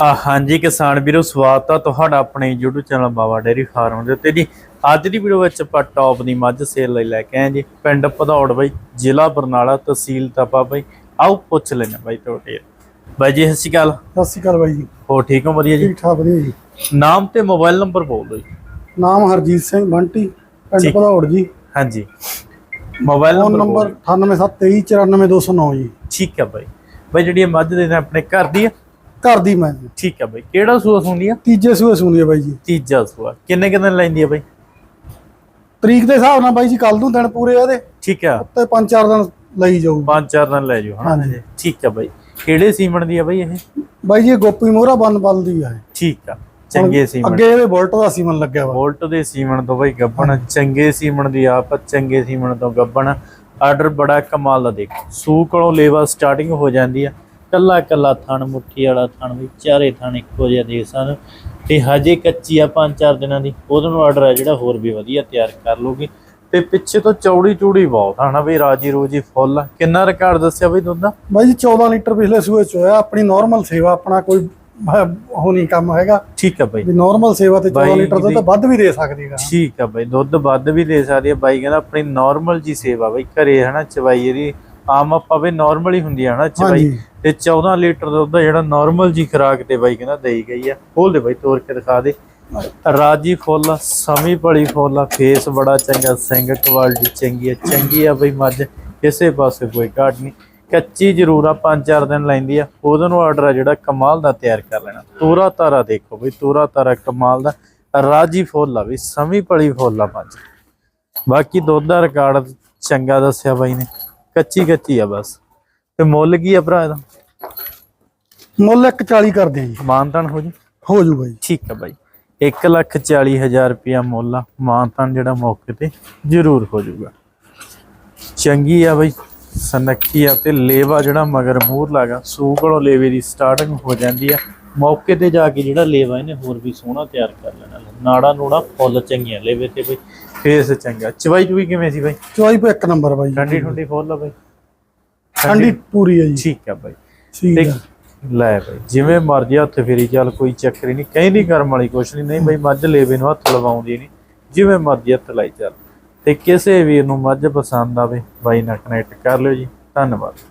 ਆ ਹਾਂਜੀ ਕਿਸਾਨ ਵੀਰੋ ਸਵਾਗਤ ਆ ਤੁਹਾਡਾ ਆਪਣੇ YouTube channel Baba dairy farm ਦੇ ਉੱਤੇ। ਜੀ ਅੱਜ ਦੀ ਵੀਡੀਓ ਵਿੱਚ ਆਪਾਂ ਟੌਪ ਦੀ ਮੱਝ ਸੇਲ ਲਈ ਲੈ ਕੇ ਆਏ ਜੀ। ਪਿੰਡ ਭਦੌੜ ਬਾਈ ਜ਼ਿਲ੍ਹਾ ਬਰਨਾਲਾ ਤਹਿਸੀਲ ਤਪਾ ਬਾਈ। ਆਓ ਪੁੱਛ ਲੈਣਾ ਬਾਈ ਤੁਹਾਡੇ। ਬਾਈ ਜੀ ਸਤਿ ਸ਼੍ਰੀ ਅਕਾਲ। ਸਤਿ ਸ਼੍ਰੀ ਅਕਾਲ ਬਾਈ ਜੀ। ਹੋ ਠੀਕ ਹੋ? ਵਧੀਆ ਜੀ? ਠੀਕ ਠਾਕ ਵਧੀਆ ਜੀ। ਨਾਮ ਤੇ ਮੋਬਾਈਲ ਨੰਬਰ ਬੋਲ ਦਿਓ ਜੀ। ਨਾਮ ਹਰਜੀਤ ਸਿੰਘ ਬੰਟੀ ਪਿੰਡ ਠੀਕ। ਭਦੌੜ ਜੀ। ਹਾਂਜੀ। ਮੋਬਾਈਲ ਫੋਨ ਨੰਬਰ ਨੰਬਰ 9873294209 ਜੀ। ਠੀਕ ਹੈ ਬਾਈ। ਬਾਈ ਜਿਹੜੀ ਇਹ ਮੱਝ ਦੇ ਨੇ ਆਪਣੇ ਘਰ ਦੀ ਆ ਘਰ ਦੀ ਮੈਂ। ਜੀ। ਠੀਕ ਹੈ ਬਾਈ। ਕਿਹੜਾ ਸੂਆ ਸੁਣਦੀ ਆ? ਤੀਜੇ ਸੂਏ ਸੁਣੀ ਹੈ ਬਾਈ ਜੀ। ਤੀਜਾ ਸੂਆ। ਕਿੰਨੇ ਕਿੰਨੇ ਲੈਂਦੀ ਆ ਬਾਈ? ਤਰੀਕ ਦੇ ਹਿਸਾਬ ਨਾਲ ਬਾਈ ਜੀ ਕੱਲ ਨੂੰ ਦਿਨ ਪੂਰੇ ਆ ਇਹਦੇ ਠੀਕ ਆ। ਤੇ ਪੰਜ ਚਾਰ ਦਿਨ ਲਈ ਜਾਊ ਪੰਜ ਚਾਰ ਦਿਨ ਲੈ ਜਾਓ ਹਾਂ ਹਾਂਜੀ। ਠੀਕ ਆ ਬਾਈ। ਕਿਹੜੇ ਸੀਮਣ ਦੀ ਆ ਬਾਈ ਇਹ? ਬਾਈ ਜੀ ਇਹ ਗੋਪੀ ਮੋਹਰਾ ਬੰਨ ਬਲਦੀ ਆ ਇਹ। ਠੀਕ ਆ। ਚੰਗੇ ਸੀਮਣ ਅੱਗੇ ਇਹਦੇ ਬੋਲਟ ਦਾ ਸੀਮਨ ਲੱਗਿਆ ਵਾ। ਵੋਲਟ ਦੇ ਸੀਮਣ ਤੋਂ ਬਾਈ ਗੱਬਣ। ਚੰਗੇ ਸੀਮਣ ਦੀ ਆਪ ਚੰਗੇ ਸੀਮਣ ਤੋਂ ਗੱਬਣ। ਆਰਡਰ ਬੜਾ ਕਮਾਲ ਦਾ ਦੇਖੋ। ਸੂ ਕੋਲੋਂ ਲੇਵਾ ਸਟਾਰਟਿੰਗ ਹੋ ਜਾਂਦੀ ਆ। ਕੱਲਾ ਕੱਲਾ ਥਣ ਮੁੱਠੀ ਵਾਲਾ ਥਣ ਵੀ ਚਾਰੇ ਥਣ ਇੱਕੋ ਜਿਹਾ ਦੇ ਸਨ। ਤੇ ਹਜੇ ਕੱਚੀ ਆ ਪੰਜ ਚਾਰ ਦਿਨਾਂ ਦੀ ਉਹਦੇ ਨੂੰ ਆਰਡਰ ਆ ਜਿਹੜਾ ਹੋਰ ਵੀ ਵਧੀਆ ਤਿਆਰ ਕਰ ਲੋਗੇ ਤੇ ਪਿੱਛੇ ਤੋਂ ਚੌੜੀ ਚੂੜੀ ਬਹੁਤ ਆ ਨਾ ਬਈ ਰਾਜੀ ਰੋਜੀ ਫੁੱਲ। ਕਿੰਨਾ ਰਿਕਾਰਡ ਦੱਸਿਆ ਬਈ ਦੁੱਧ ਦਾ? ਬਾਈ ਜੀ 14 ਲੀਟਰ ਪਿਛਲੇ ਸੂਏ ਚ ਹੋਇਆ ਆਪਣੀ ਨਾਰਮਲ ਸੇਵਾ ਆਪਣਾ ਕੋਈ ਹ- ਉਹ ਨਹੀਂ ਕੰਮ ਹੈਗਾ। ਠੀਕ ਆ ਬਾਈ। ਵੀ ਨਾਰਮਲ ਸੇਵਾ ਤੇ 14 ਬਾਈ ਲੀਟਰ ਦੁੱਧ ਦੀ- ਵੱਧ ਵੀ ਦੇ ਸਕਦੀ ਹੈ ਠੀਕ ਆ ਬਾਈ ਦੁੱਧ ਵੱਧ ਵੀ ਦੇ ਸਕਦੀ ਆ। ਬਾਈ ਕਹਿੰਦਾ ਆਪਣੀ ਨਾਰਮਲ ਜੀ ਸੇਵਾ ਬਾਈ ਘਰੇ ਹਨਾ ਚਵਾਈ ਇਹਦੀ ਆਮ ਆਪਾਂ ਵੀ ਨਾਰਮਲ ਹੀ ਹੁੰਦੀ ਆ ਹਨਾ ਚਵਾਈ ਹਾਂਜੀ। ਤੇ 14 ਲੀਟਰ ਦੁੱਧ ਆ ਜਿਹੜਾ ਨਾਰਮਲ ਜੀ ਖਰਾਕ ਤੇ ਬਾਈ ਕਹਿੰਦਾ ਦੇਈ ਗਈ ਆ। ਖੋਲ ਦੇ ਬਾਈ ਤੋੜ ਕੇ ਦਿਖਾ ਦੇ। ਰਾਜੀ ਫੁੱਲ ਸਮੀ ਪਲੀ ਫੁੱਲ ਫੇਸ ਬੜਾ ਚੰਗਾ ਸਿੰਘ ਕੁਆਲਿਟੀ ਚੰਗੀ ਆ। ਚੰਗੀ ਆ ਬਈ ਮੱਝ ਕਿਸੇ ਪਾਸੇ ਕੋਈ ਘਾਟ ਨਹੀਂ। ਕੱਚੀ ਜ਼ਰੂਰ ਆ ਪੰਜ ਚਾਰ ਦਿਨ ਲੈਂਦੀ ਆ। ਉਹਦੇ ਨੂੰ ਆਰਡਰ ਆ ਜਿਹੜਾ ਕਮਾਲ ਦਾ ਤਿਆਰ ਕਰ ਲੈਣਾ। ਤੋਰਾ ਤਾਰਾ ਦੇਖੋ ਬਈ ਤੋਰਾ ਤਾਰਾ ਕਮਾਲ ਦਾ। ਰਾਜੀ ਫੁੱਲ ਆ ਵੀ ਸਮੀ ਪਲੀ ਫੁੱਲ ਆ ਮੱਝ। ਬਾਕੀ ਦੁੱਧ ਦਾ ਰਿਕਾਰਡ ਚੰਗਾ ਦੱਸਿਆ ਬਾਈ ਨੇ। ਕੱਚੀ ਕੱਚੀ ਆ ਬਸ। ਤੇ ਮੁੱਲ ਕੀ ਆ ਭਰਾ ਇਹਦਾ? ਮੁੱਲ 140 ਕਰਦੇ ਆ ਜੀ। ਮਾਨਤਨ ਹੋ ਜੀ? ਹੋ ਜੂਗਾ ਜੀ। ਠੀਕ ਆ ਬਾਈ। 140000 ਰੁਪਿਆ ਮੁੱਲ ਆ। ਮਾਨਤਨ ਜਿਹੜਾ ਮੌਕੇ ਤੇ ਜ਼ਰੂਰ ਹੋ ਜਾਊਗਾ ਚੰਗੀ ਆ ਬਾਈ। ਸਨੱਖੀ ਆ ਤੇ ਲੇਵਾ ਜਿਹੜਾ ਮਗਰ ਮੂਰ ਲਾਗਾ ਸੂ ਕੋਲੋਂ ਲੇਵੇ ਦੀ ਸਟਾਰਟਿੰਗ ਹੋ ਜਾਂਦੀ ਆ। ਮੌਕੇ ਤੇ ਜਾ ਕੇ ਜਿਹੜਾ ਲੇਵਾ ਇਹਨੇ ਹੋਰ ਵੀ ਸੋਹਣਾ ਤਿਆਰ ਕਰ ਲੈਣਾ। ਨਾੜਾ ਨੂੜਾ ਫੁੱਲ ਚੰਗੀਆਂ ਲੇਵੇ ਤੇ ਬਈ ਫੇਸ ਚੰਗਾ। ਚਵਾਈ ਚੁਈ ਕਿਵੇਂ ਸੀ ਬਾਈ? ਚੋਈ ਪੇ ਇੱਕ ਨੰਬਰ ਬਾਈ। ਠੰਡੀ ਠੰਡੀ ਫੁੱਲ ਆ ਬਾਈ। ਠੰਡੀ ਪੂਰੀ ਹੈ ਜੀ। ਠੀਕ ਆ ਬਾਈ। ਠੀਕ ਹੈ ਲੈ ਬਈ ਜਿਵੇਂ ਮਰਜ਼ੀ ਹੱਥ ਫੇਰੀ ਚੱਲ ਕੋਈ ਚੱਕਰ ਨਹੀਂ। ਕਹਿੰਦੀ ਕਰਮ ਵਾਲੀ ਕੁਛ ਨਹੀਂ। ਨਹੀਂ ਬਈ ਮੱਝ ਲੇਵੇ ਨੂੰ ਹੱਥ ਲਵਾਉਂਦੀ ਨਹੀਂ। ਜਿਵੇਂ ਮਰਜ਼ੀ ਹੱਥ ਲਾਈ ਚੱਲ। ਤੇ ਕਿਸੇ ਵੀਰ ਨੂੰ ਮੱਝ ਪਸੰਦ ਆਵੇ ਬਾਈ ਨਾਲ ਕਨੈਕਟ ਕਰ ਲਿਓ ਜੀ। ਧੰਨਵਾਦ।